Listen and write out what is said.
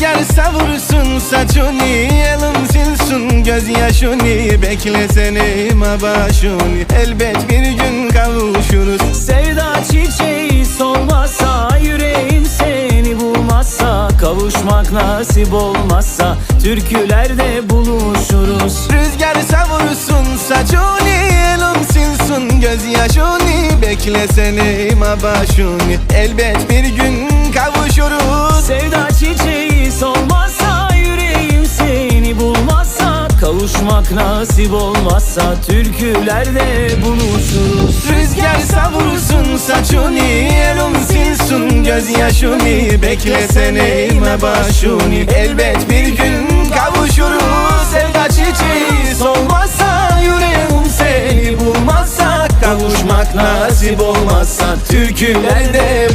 Rüzgar savursun saçını Elin silsun gözyaşını Bekle seni başını Elbet bir gün kavuşuruz. Sevda çiçeği solmazsa Yüreğim seni bulmazsa Kavuşmak nasip olmazsa Türkülerde buluşuruz. Rüzgar savursun saçını Elin silsun gözyaşını Bekle seni başını Elbet bir gün Kavuşmak nasip olmazsa Türkülerde buluşuruz. Rüzgar savursun saçını Elin silsun gözyaşını Bekle seni başını. Elbet bir gün kavuşuruz Sevda çiçeği. Solmazsa Yüreğim seni bulmazsa Kavuşmak nasip olmazsa Türkülerde